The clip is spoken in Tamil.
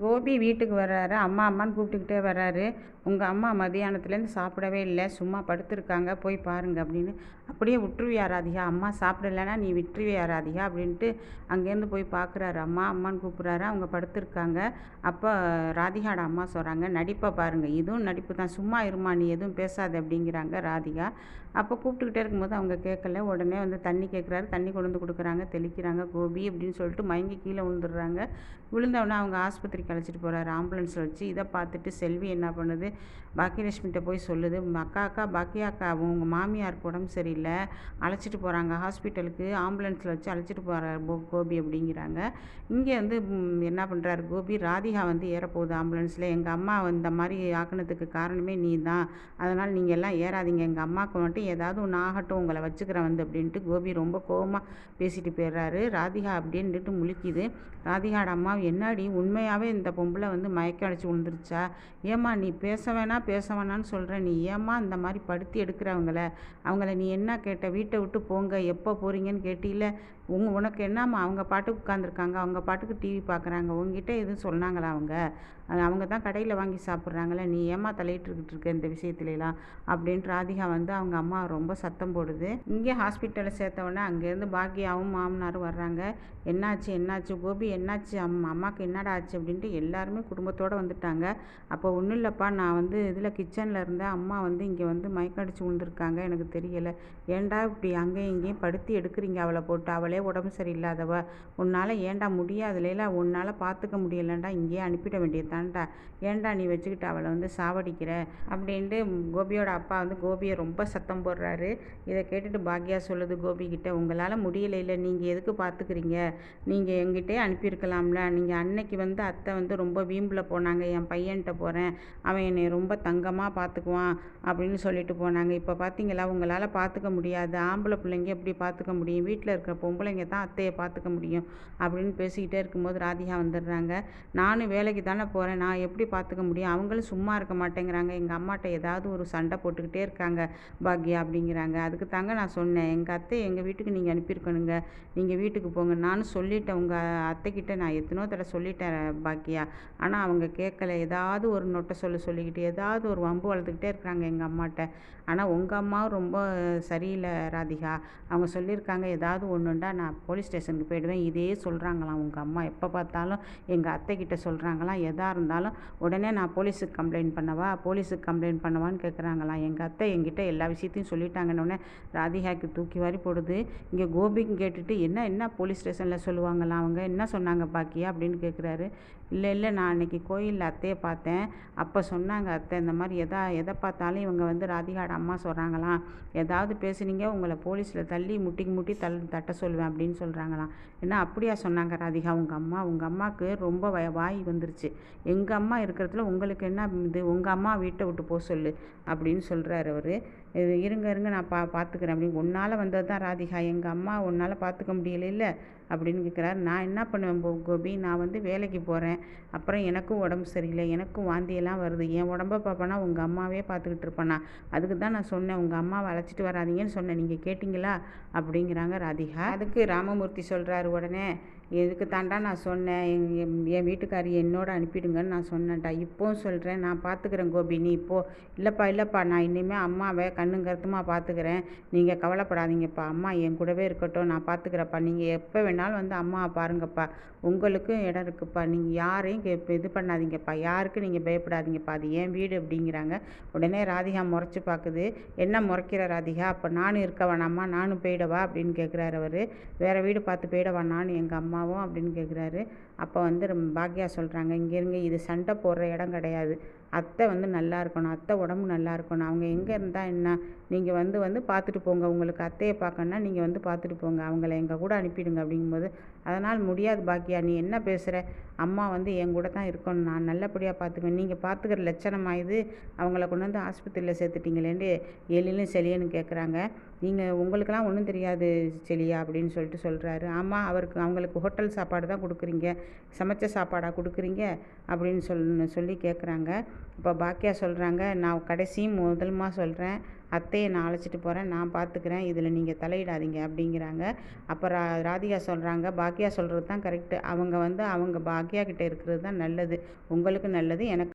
கோபி வீட்டுக்கு வர்றாரு. அம்மா அம்மான்னு கூப்பிட்டுக்கிட்டே வர்றாரு. உங்கள் அம்மா மதியானத்துலேருந்து சாப்பிடவே இல்லை. சும்மா படுத்துருக்காங்க. போய் பாருங்க அப்படின்னு அப்படியே விட்டுருவியா ராதிகா? அம்மா சாப்பிடலைன்னா நீ விட்டுருவியா ராதிகா? அப்படின்ட்டு அங்கேருந்து போய் பார்க்குறாரு. அம்மா அம்மான்னு கூப்பிட்றாரு. அவங்க படுத்துருக்காங்க. அப்போ ராதிகாட அம்மா சொல்கிறாங்க நடிப்பை பாருங்கள் இதுவும் நடிப்பு தான். சும்மா இருமா. நீ எதுவும் பேசாது. அப்படிங்கிறாங்க ராதிகா. அப்போ கூப்பிட்டுக்கிட்டே இருக்கும்போது அவங்க கேட்கல. உடனே வந்து தண்ணி கேட்குறாரு. தண்ணி கொண்டு வந்து கொடுக்குறாங்க. தெளிக்கிறாங்க. கோபி அப்படின்னு சொல்லிட்டு மயங்கி கீழே விழுந்துடுறாங்க. விழுந்தவொடனே அவங்க ஆஸ்பத்திரிக்கு அழைச்சிட்டு போகிறாரு ஆம்புலன்ஸில் வச்சு இதை பார்த்துட்டு செல்வி என்ன பண்ணுது? பாக்கியலட்சுமிகிட்ட போய் சொல்லுது. அக்கா அக்கா பாக்கியா அக்கா உங்கள் மாமியாருக்கு உடம்பு சரியில்லை. அழைச்சிட்டு போகிறாங்க ஹாஸ்பிட்டலுக்கு ஆம்புலன்ஸில் வச்சு அழைச்சிட்டு போகிறார் கோபி அப்படிங்கிறாங்க. இங்கே வந்து என்ன பண்ணுறாரு கோபி? ராதிகா வந்து ஏறப்போகுது ஆம்புலன்ஸில். எங்கள் அம்மா இந்த மாதிரி ஆக்குனதுக்கு காரணமே நீ தான். அதனால் நீங்கள் எல்லாம் ஏறாதீங்க. எங்கள் அம்மாவுக்கு மட்டும் ஏதாவது ஒன்று ஆகட்டும் உங்களை வச்சுக்கிறேன் வந்து அப்படின்ட்டு கோபி ரொம்ப கோபமாக பேசிட்டு போயிடுறாரு. ராதிகா அப்படின்ட்டு முழிக்குது. ராதிகாவோட அம்மா என்னடி? உண்மையாகவே இந்த பொம்பளை வந்து மயக்கம் அடிச்சு விழுந்துருச்சா ஏம்மா நீ பேச வேணாம் பேச வேணான்னு சொல்கிற நீ ஏம்மா இந்த மாதிரி படுத்தி எடுக்கிறவங்கள? அவங்கள நீ என்ன கேட்ட? வீட்டை விட்டு போங்க. எப்போ போகிறீங்கன்னு கேட்டில உங்க உனக்கு என்னம்மா அவங்க பாட்டுக்கு உட்காந்துருக்காங்க அவங்க பாட்டுக்கு டிவி பார்க்குறாங்க உங்ககிட்ட எதுவும் சொன்னாங்களா அவங்க? அவங்க தான் கடையில் வாங்கி சாப்பிட்றாங்களே நீ ஏம்மா தலையிட்டுருக்கிட்டு இருக்க இந்த விஷயத்துலலாம்? அப்படின்ட்டு ராதிகா வந்து அவங்க அம்மா ரொம்ப சத்தம் போடுது. இங்கே ஹாஸ்பிட்டலில் சேர்த்த உடனே அங்கேருந்து பாக்கியாவும் மாமனாரும் வர்றாங்க. என்னாச்சு என்னாச்சு கோபி என்னாச்சு அம்மா அம்மாவுக்கு என்னடா ஆச்சு அப்படின்ட்டு எல்லாருமே குடும்பத்தோடு வந்துட்டாங்க. அப்போ ஒன்றும் இல்லைப்பா நான் வந்து இதில் கிச்சனில் இருந்தேன். அம்மா வந்து இங்கே வந்து மயக்கடிச்சு விழுந்திருக்காங்க எனக்கு தெரியலை. ஏன்டா இப்படி அங்கேயும் இங்கேயும் படுத்தி எடுக்கிறீங்க அவளை போட்டு? அவளை உடம்பு சரியில்லாதவ. உன்னால் ஏன்டா முடியாதுல உன்னால் பார்த்துக்க முடியலண்டா இங்கேயே அனுப்பிட வேண்டியதான்டா ஏன்டா நீ வச்சுக்கிட்டு அவளை வந்து சாவடிக்கிற? அப்படின்ட்டு கோபியோட அப்பா வந்து கோபியை ரொம்ப சத்தம் போடுறாரு. இதை கேட்டுட்டு பாக்யா சொல்லுது கோபி உங்களால் முடியல இல்லை நீங்கள் எதுக்கு பார்த்துக்கிறீங்க நீங்கள் எங்கிட்டே அனுப்பியிருக்கலாம்ல. நீங்கள் அன்னைக்கு வந்து அத்தை வந்து ரொம்ப வீம்பில் போனாங்க என் பையன்கிட்ட போகிறேன் அவன் என்னை ரொம்ப தங்கமாக பார்த்துக்குவான் அப்படின்னு சொல்லிட்டு போனாங்க. இப்போ பார்த்தீங்களா உங்களால் பார்த்துக்க முடியாது. ஆம்பளை பிள்ளைங்க எப்படி பார்த்துக்க முடியும்? வீட்டில் இருக்கிற பிள்ளைங்க தான் அத்தையை பார்த்துக்க முடியும் அப்படின்னு பேசிக்கிட்டே இருக்கும்போது ராதிகா வந்துடுறாங்க. நானும் வேலைக்கு தானே போகிறேன் நான் எப்படி பார்த்துக்க முடியும்? அவங்களும் சும்மா இருக்க மாட்டேங்கிறாங்க. எங்கள் அம்மாட்ட ஏதாவது ஒரு சண்டை போட்டுக்கிட்டே இருக்காங்க. பாக்யா அப்படிங்கிறாங்க. அதுக்கு தாங்க நான் சொன்னேன். எங்கள் அத்தை எங்கள் வீட்டுக்கு நீங்கள் அனுப்பியிருக்கணுங்க. நீங்கள் வீட்டுக்கு போங்க. நானும் சொல்லிட்டேன். உங்கள் அத்தைக்கிட்ட நான் எத்தனோ தடவை சொல்லிட்டேன் பாக்கியா ஆனால் அவங்க கேட்கல. ஏதாவது ஒரு நொட்டை சொல்ல சொல்லிக்கிட்டு ஏதாவது ஒரு வம்பு வளர்த்துக்கிட்டே இருக்கிறாங்க எங்கள் அம்மாட்ட. ஆனால் உங்கள் அம்மாவும் ரொம்ப சரியில்லை ராதிகா. அவங்க சொல்லியிருக்காங்க. ஏதாவது ஒன்றுண்டா நான் போலீஸ் ஸ்டேஷனுக்கு போயிடுவேன். இதே சொல்கிறாங்களாம் உங்கள் அம்மா எப்போ பார்த்தாலும் எங்கள் அத்தைக்கிட்ட சொல்கிறாங்களாம் எதாக இருந்தாலும் உடனே நான் போலீஸுக்கு கம்ப்ளைண்ட் பண்ணவா? போலீஸுக்கு கம்ப்ளைண்ட் பண்ணவான்னு கேட்குறாங்களாம் எங்கள் அத்தை எங்கிட்ட எல்லா விஷயத்தையும் சொல்லிட்டாங்கன்னொடனே ராதிகாக்கு தூக்கி வாரி போடுது. இங்கே கோபிக்கு கேட்டுட்டு என்ன என்ன போலீஸ் ஸ்டேஷனில் சொல்லுவாங்களாம்? அவங்க என்ன சொன்னாங்க பாக்கியா? அப்படின்னு கேட்குறாரு இல்லை இல்லை நான் அன்னைக்கு கோயிலில் அத்தையை பார்த்தேன். அப்போ சொன்னாங்க அத்தை இந்த மாதிரி எதா எதை பார்த்தாலும் இவங்க வந்து ராதிகாட அம்மா சொல்கிறாங்களாம் ஏதாவது பேசுனீங்க உங்களை போலீஸில் தள்ளி முட்டிக்கு முட்டி தள் தட்ட சொல்லுவேன் அப்படின்னு சொல்கிறாங்களாம் என்ன அப்படியா சொன்னாங்க ராதிகா? உங்கள் அம்மா உங்கள் அம்மாவுக்கு ரொம்ப வய வாய் வந்துருச்சு. எங்கள் அம்மா இருக்கிறதுல உங்களுக்கு என்ன இது? உங்கள் அம்மா வீட்டை விட்டு போக சொல்லு அப்படின்னு சொல்கிறாரு அவர். இது இருங்க இருங்க நான் பா பார்த்துக்கிறேன் அப்படின்னு. உன்னால் வந்தது தான் ராதிகா. எங்கள் அம்மா உன்னால் பார்த்துக்க முடியல இல்லை அப்படின்னு கேட்குறாரு. நான் என்ன பண்ணுவேன் கோபி? நான் வந்து வேலைக்கு போகிறேன் அப்புறம் எனக்கும் உடம்பு சரியில்லை. எனக்கும் வாந்தியெல்லாம் வருது. என் உடம்ப பார்ப்பேன்னா உங்கள் அம்மாவே பார்த்துக்கிட்டு இருப்பேனா? அதுக்கு தான் நான் சொன்னேன். உங்கள் அம்மாவை அழைச்சிட்டு வராதீங்கன்னு சொன்னேன். நீங்கள் கேட்டிங்களா? அப்படிங்கிறாங்க ராதிகா. அதுக்கு ராமமூர்த்தி சொல்கிறாரு உடனே இதுக்கு தாண்டா நான் சொன்னேன்? என் என் வீட்டுக்காரி என்னோட அனுப்பிடுங்கன்னு நான் சொன்னேன்டா. இப்போவும் சொல்கிறேன் நான் பார்த்துக்கிறேன் கோபி. நீ இப்போது இல்லைப்பா இல்லைப்பா. நான் இனிமேல் அம்மாவை கண்ணும் கருத்துமாக பார்த்துக்கிறேன். நீங்கள் கவலைப்படாதீங்கப்பா. அம்மா என் கூடவே இருக்கட்டும். நான் பார்த்துக்கிறேன்ப்பா. நீங்கள் எப்போ வேணாலும் வந்து அம்மாவை பாருங்கப்பா. உங்களுக்கும் இடம் இருக்குப்பா. நீங்கள் யாரையும் கே இது பண்ணாதீங்கப்பா. யாருக்கும் நீங்கள் பயப்படாதீங்கப்பா. அது ஏன் வீடு அப்படிங்கிறாங்க. உடனே ராதிகா முறைச்சி பார்க்குது. என்ன முறைக்கிற ராதிகா? அப்போ நானும் இருக்க வேணாமா? நானும் போயிடவா? அப்படின்னு கேட்குறாரு அவர். வேறு வீடு பார்த்து போயிடவா? நானும் எங்கள் அம்மா அம்மாவும் அப்படின்னு கேட்குறாரு அப்போ வந்து ரொம்ப பாக்யா சொல்கிறாங்க இங்கே இருங்க இது சண்டை போடுற இடம் கிடையாது. அத்தை வந்து நல்லா இருக்கணும் அத்தை உடம்பு நல்லா இருக்கணும். அவங்க எங்கே இருந்தால் என்ன? நீங்கள் வந்து வந்து பார்த்துட்டு போங்க. உங்களுக்கு அத்தையை பார்க்கணுன்னா நீங்கள் வந்து பார்த்துட்டு போங்க. அவங்கள எங்கள் கூட அனுப்பிடுங்க அப்படிங்கும்போது அதனால் முடியாது பாக்கியா நீ என்ன பேசுகிற அம்மா வந்து என் கூட தான் இருக்கணும். நான் நல்லபடியாக பார்த்துக்குவேன். நீங்கள் பார்த்துக்கிற லட்சணமாக இது? அவங்கள கொண்டு வந்து ஆஸ்பத்திரியில் சேர்த்துட்டீங்களேன்ட்டு எழிலும் செலியன்னு கேட்குறாங்க நீங்கள் உங்களுக்கெல்லாம் ஒன்றும் தெரியாது செலியா அப்படின்னு சொல்லிட்டு சொல்கிறாரு ஆமாம் அவருக்கு அவங்களுக்கு ஹோட்டல் சாப்பாடு தான் கொடுக்குறீங்க. சமைச்ச சாப்பாடாக கொடுக்குறீங்க அப்படின்னு சொல் சொல்லி கேட்குறாங்க இப்போ பாக்கியா சொல்கிறாங்க நான் கடைசி முதலுமா சொல்கிறேன் அத்தையை நான் அழைச்சிட்டு போகிறேன் நான் பார்த்துக்கிறேன் இதில் நீங்கள் தலையிடாதீங்க. அப்படிங்கிறாங்க. அப்போ ரா ராதிகா சொல்கிறாங்க பாக்கியா சொல்கிறது தான் கரெக்டு அவங்க வந்து அவங்க பாக்கியா கிட்டே இருக்கிறது தான் நல்லது. உங்களுக்கு நல்லது எனக்கு